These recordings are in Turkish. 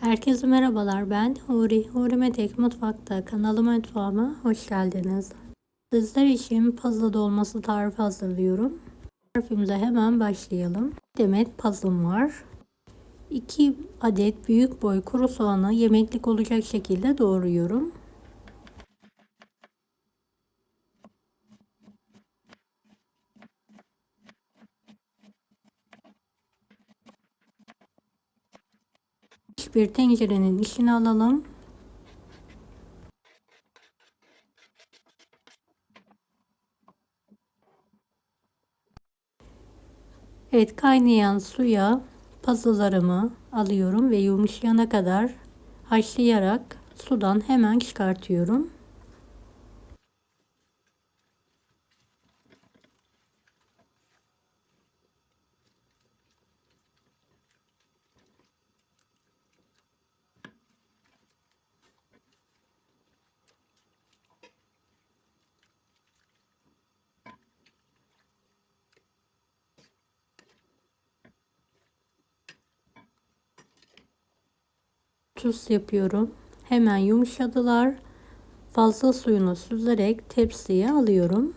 Herkese merhabalar ben Huri. Huri Metek Mutfak'ta kanalıma mutfağıma hoş geldiniz. Sizler için puzzle dolması tarifi hazırlıyorum. Tarifimize hemen başlayalım. Demet puzzle'ım var. 2 adet büyük boy kuru soğanı yemeklik olacak şekilde doğruyorum. Bir tencerenin içine alalım. Evet kaynayan suya pazılarımı alıyorum ve yumuşayana kadar haşlayarak sudan hemen çıkartıyorum. Tuz yapıyorum. Hemen yumuşadılar. Fazla suyunu süzerek tepsiye alıyorum.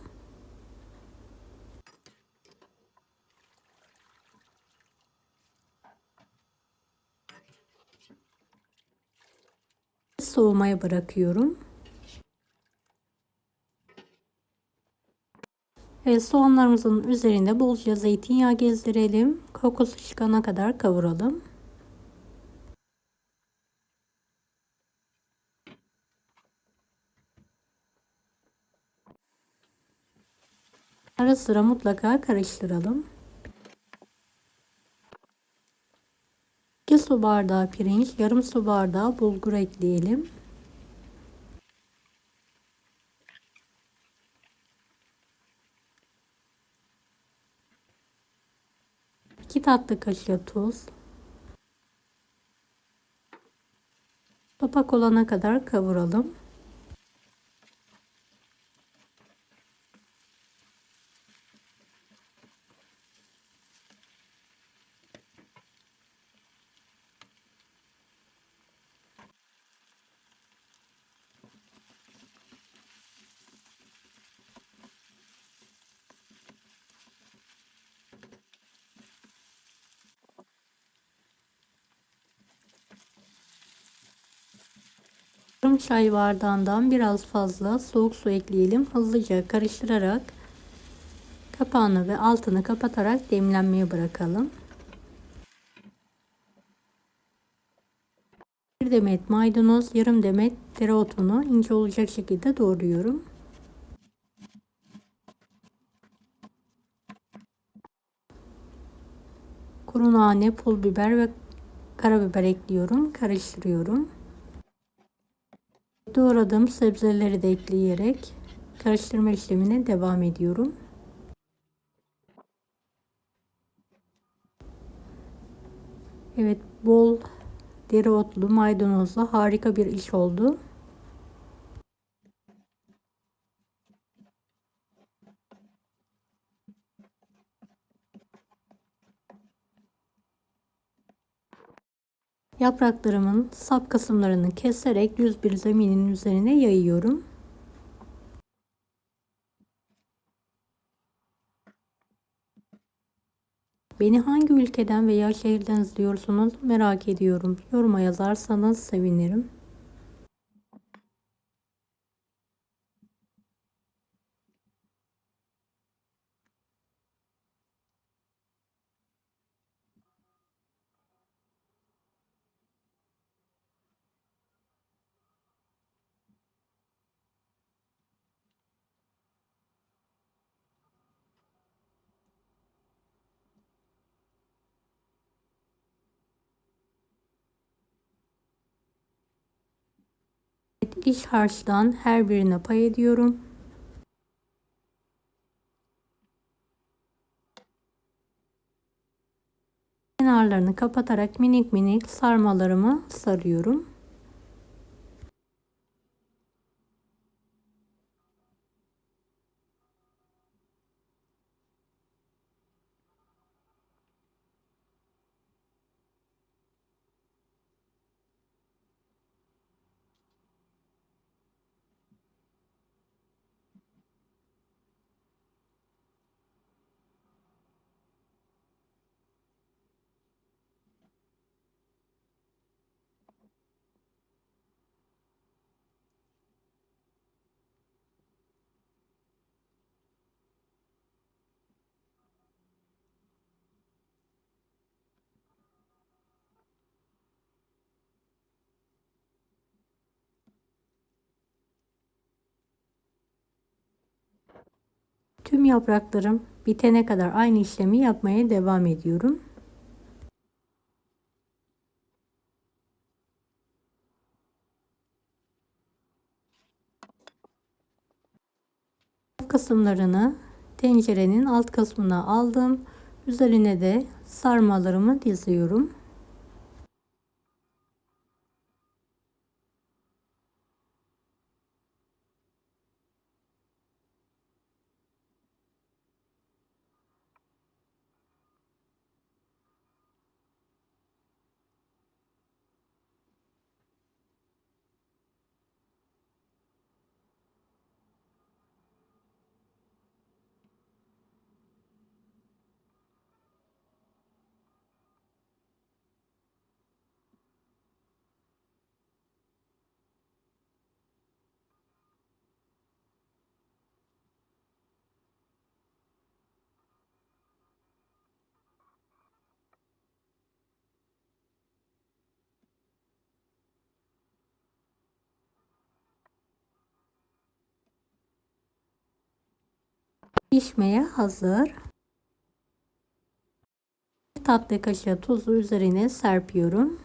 Soğumaya bırakıyorum. Evet, soğanlarımızın üzerinde bolca zeytinyağı gezdirelim. Kokusu çıkana kadar kavuralım. Ara sıra mutlaka karıştıralım. 2 su bardağı pirinç, yarım su bardağı bulgur ekleyelim. İki tatlı kaşığı tuz. Topak olana kadar kavuralım. Yarım çay bardağından biraz fazla soğuk su ekleyelim. Hızlıca karıştırarak kapağını ve altını kapatarak demlenmeye bırakalım. Bir demet maydanoz, yarım demet dereotunu ince olacak şekilde doğruyorum. Kuru nane, pul biber ve karabiber ekliyorum. Karıştırıyorum. Doğradığım sebzeleri de ekleyerek karıştırma işlemine devam ediyorum. Evet bol dereotlu maydanozlu harika bir iş oldu. Yapraklarımın sap kısımlarını keserek düz bir zeminin üzerine yayıyorum. Beni hangi ülkeden veya şehirden izliyorsunuz merak ediyorum. Yoruma yazarsanız sevinirim. İç harçtan her birine pay ediyorum. Kenarlarını kapatarak minik minik sarmalarımı sarıyorum. Tüm yapraklarım bitene kadar aynı işlemi yapmaya devam ediyorum. kısımlarını tencerenin alt kısmına aldım. Üzerine de sarmalarımı diziyorum. Pişmeye hazır. Bir tatlı kaşığı tuzu üzerine serpiyorum.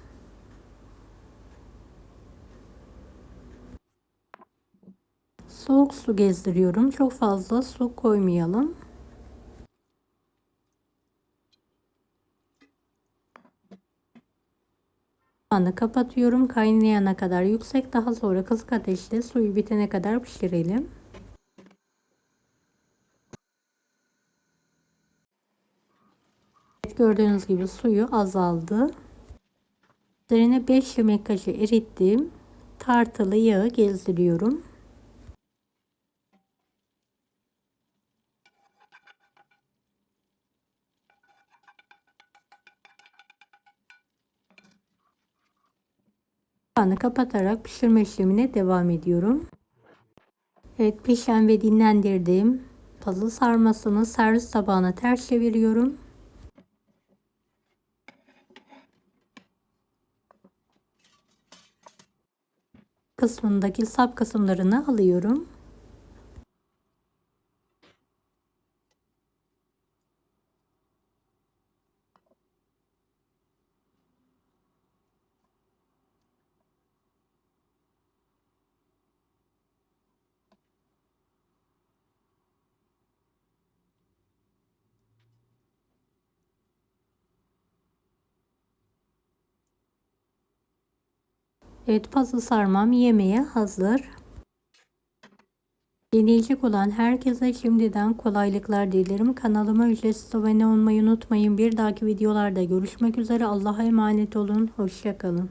Soğuk su gezdiriyorum. Çok fazla su koymayalım. Kapağını kapatıyorum. Kaynayana kadar yüksek daha sonra kısık ateşte suyu bitene kadar pişirelim. Gördüğünüz gibi suyu azaldı. Üzerine 5 yemek kaşığı erittiğim tartılı yağı gezdiriyorum. Kapağını kapatarak pişirme işlemine devam ediyorum. Evet pişen ve dinlendirdiğim puzzle sarmasını servis tabağına ters çeviriyorum. Kısmındaki sap kısımlarını alıyorum. Evet puzzle sarmam yemeğe hazır. Deneyecek olan herkese şimdiden kolaylıklar dilerim. Kanalıma ücretsiz abone olmayı unutmayın. Bir dahaki videolarda görüşmek üzere. Allah'a emanet olun. Hoşçakalın.